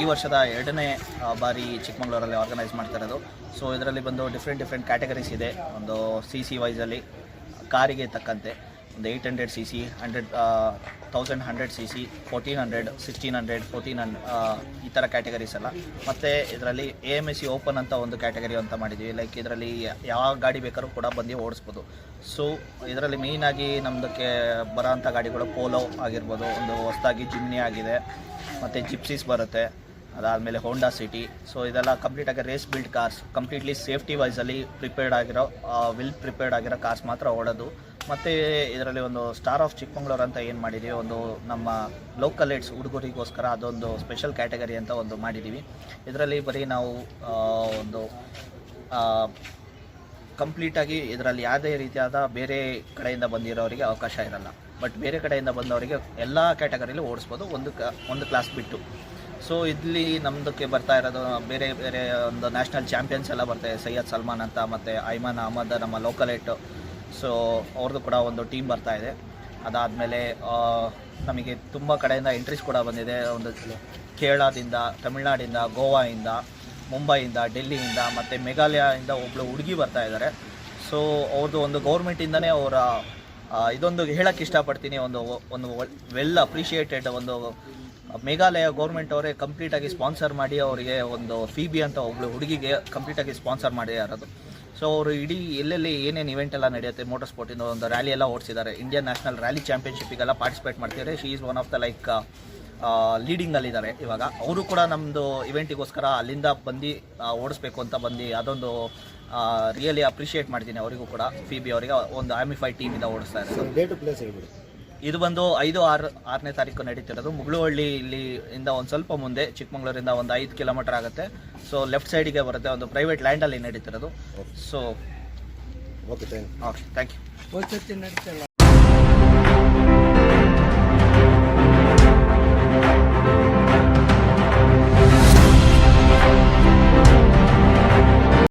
ಈ ವರ್ಷದ ಎರಡನೇ ಬಾರಿ ಚಿಕ್ಕಮಗಳೂರಲ್ಲಿ ಆರ್ಗನೈಸ್ ಮಾಡ್ತಾ ಇರೋದು. ಸೊ ಇದರಲ್ಲಿ ಬಂದು ಡಿಫ್ರೆಂಟ್ ಡಿಫ್ರೆಂಟ್ ಕ್ಯಾಟಗರೀಸ್ ಇದೆ. ಒಂದು ಸಿ ಸಿ ವೈಸಲ್ಲಿ ಕಾರಿಗೆ ತಕ್ಕಂತೆ. ಒಂದು eight hundred C C hundred thousand hundred C C fourteen hundred sixteen hundred fourteen hundred ಈ ಥರ ಕ್ಯಾಟಗರೀಸ್ ಎಲ್ಲ. ಮತ್ತು ಇದರಲ್ಲಿ A M S C open ಅಂತ ಒಂದು ಕ್ಯಾಟಗರಿ ಅಂತ ಮಾಡಿದ್ದೀವಿ. ಲೈಕ್ ಇದರಲ್ಲಿ ಯಾವ ಗಾಡಿ ಬೇಕಾದ್ರೂ ಕೂಡ ಬಂದು ಓಡಿಸ್ಬೋದು. ಸೊ ಇದರಲ್ಲಿ ಮೇಯ್ನಾಗಿ ನಮ್ಮದಕ್ಕೆ ಬರೋಂಥ ಗಾಡಿಗಳು ಪೋಲೋ ಆಗಿರ್ಬೋದು. ಒಂದು ಹೊಸದಾಗಿ ಜಿಮ್ನಿ ಆಗಿದೆ. ಮತ್ತು ಜಿಪ್ಸೀಸ್ ಬರುತ್ತೆ. ಅದಾದಮೇಲೆ ಹೋಂಡಾ ಸಿಟಿ ಸೊ ಇದೆಲ್ಲ ಕಂಪ್ಲೀಟಾಗಿ race build cars completely safety ವೈಸಲ್ಲಿ prepared ಆಗಿರೋ ವಿಲ್ ಪ್ರಿಪೇರ್ಡ್ ಆಗಿರೋ ಕಾರ್ಸ್ ಮಾತ್ರ ಓಡೋದು. ಮತ್ತು ಇದರಲ್ಲಿ ಒಂದು ಸ್ಟಾರ್ ಆಫ್ ಚಿಕ್ಕಮಂಗ್ಳೂರು ಅಂತ ಏನು ಮಾಡಿದ್ದೀವಿ ಒಂದು ನಮ್ಮ ಲೋಕಲ್ ಏಡ್ಸ್ ಹುಡುಗರಿಗೋಸ್ಕರ ಅದೊಂದು ಸ್ಪೆಷಲ್ ಕ್ಯಾಟಗರಿ ಅಂತ ಒಂದು ಮಾಡಿದ್ದೀವಿ ಇದರಲ್ಲಿ ಬರೀ ನಾವು ಒಂದು ಕಂಪ್ಲೀಟಾಗಿ ಇದರಲ್ಲಿ ಯಾವುದೇ ರೀತಿಯಾದ ಬೇರೆ ಕಡೆಯಿಂದ ಬಂದಿರೋರಿಗೆ ಅವಕಾಶ ಇರಲ್ಲ. ಬಟ್ ಬೇರೆ ಕಡೆಯಿಂದ ಬಂದವರಿಗೆ ಎಲ್ಲ ಕ್ಯಾಟಗರಿಲಿ ಓಡಿಸ್ಬೋದು, ಒಂದು ಒಂದು ಕ್ಲಾಸ್ ಬಿಟ್ಟು. ಸೊ ಇಲ್ಲಿ ನಮ್ಮದಕ್ಕೆ ಬರ್ತಾ ಇರೋದು ಬೇರೆ ಬೇರೆ ಒಂದು ನ್ಯಾಷನಲ್ ಚಾಂಪಿಯನ್ಸ್ ಎಲ್ಲ ಬರ್ತಾರೆ ಸೈಯದ್ ಸಲ್ಮಾನ್ ಅಂತ ಮತ್ತು ಐಮಾನ್ ಅಹಮದ್ ನಮ್ಮ ಲೋಕಲ್ ಏಟು ಸೊ ಅವ್ರದ್ದು ಕೂಡ ಒಂದು ಟೀಮ್ ಬರ್ತಾ ಇದೆ. ಅದಾದಮೇಲೆ ನಮಗೆ ತುಂಬ ಕಡೆಯಿಂದ ಎಂಟ್ರೀಸ್ ಕೂಡ ಬಂದಿದೆ. ಒಂದು ಕೇರಳದಿಂದ, ತಮಿಳ್ನಾಡಿಂದ, ಗೋವಾಯಿಂದ, ಮುಂಬೈಯಿಂದ, ಡೆಲ್ಲಿಯಿಂದ ಮತ್ತು ಮೇಘಾಲಯದಿಂದ ಒಬ್ಬಳು ಹುಡುಗಿ ಬರ್ತಾ ಇದ್ದಾರೆ ಸೊ ಅವ್ರದ್ದು ಒಂದು ಗೌರ್ಮೆಂಟಿಂದನೇ ಅವರ ಇದೊಂದು ಹೇಳಕ್ಕೆ ಇಷ್ಟಪಡ್ತೀನಿ. ಒಂದು ಒಂದು ವೆಲ್ ಅಪ್ರಿಷಿಯೇಟೆಡ್ ಒಂದು ಮೇಘಾಲಯ ಗೌರ್ಮೆಂಟ್ ಅವರೇ ಕಂಪ್ಲೀಟಾಗಿ ಸ್ಪಾನ್ಸರ್ ಮಾಡಿ ಅವರಿಗೆ ಒಂದು ಫಿಬಿ ಅಂತ ಒಬ್ಬಳು ಹುಡುಗಿಗೆ ಕಂಪ್ಲೀಟಾಗಿ ಸ್ಪಾನ್ಸರ್ ಮಾಡಿ ಯಾರದು. ಸೊ ಅವರು ಇಡೀ ಎಲ್ಲೆಲ್ಲಿ ಏನೇನು ಇವೆಂಟ್ ಎಲ್ಲ ನಡೆಯುತ್ತೆ ಮೋಟರ್ ಸ್ಪೋರ್ಟಿಂದ ಒಂದು ರ್ಯಾಲಿ ಎಲ್ಲ ಓಡಿಸಿದ್ದಾರೆ. ಇಂಡಿಯನ್ ನ್ಯಾಷನಲ್ ರ್ಯಾಲಿ ಚಾಂಪಿಯನ್ಶಿಪ್ಪಿಗೆಲ್ಲ ಪಾರ್ಟಿಸಿಪೇಟ್ ಮಾಡ್ತಿದ್ದಾರೆ. She is one of the like ಲೀಡಿಂಗಲ್ಲಿದ್ದಾರೆ ಇವಾಗ. ಅವರು ಕೂಡ ನಮ್ಮದು ಇವೆಂಟಿಗೋಸ್ಕರ ಅಲ್ಲಿಂದ ಬಂದು ಓಡಿಸ್ಬೇಕು ಅಂತ ಬಂದು ಅದೊಂದು ರಿಯಲಿ ಅಪ್ರಿಷಿಯೇಟ್ ಮಾಡ್ತೀನಿ ಅವರಿಗೂ ಕೂಡ. ಫಿ ಬಿ ಅವರಿಗೆ ಒಂದು ಆಮಿಫೈ ಟೀಮಿಂದ ಓಡಿಸ್ತಾ ಇದು ಬಂದು ಐದು ಆರು ಆರನೇ ತಾರೀಕು ನಡೀತಿರೋದು. ಮುಗುಳುವಳ್ಳಿ ಇಲ್ಲಿ ಇಂದ ಒಂದು ಸ್ವಲ್ಪ ಮುಂದೆ ಚಿಕ್ಕಮಂಗ್ಳೂರಿಂದ ಒಂದು ಐದು ಕಿಲೋಮೀಟರ್ ಆಗುತ್ತೆ. ಸೊ ಲೆಫ್ಟ್ ಸೈಡಿಗೆ ಬರುತ್ತೆ ಒಂದು ಪ್ರೈವೇಟ್ ಲ್ಯಾಂಡಲ್ಲಿ ನಡೀತಿರೋದು. So okay thank okay thank you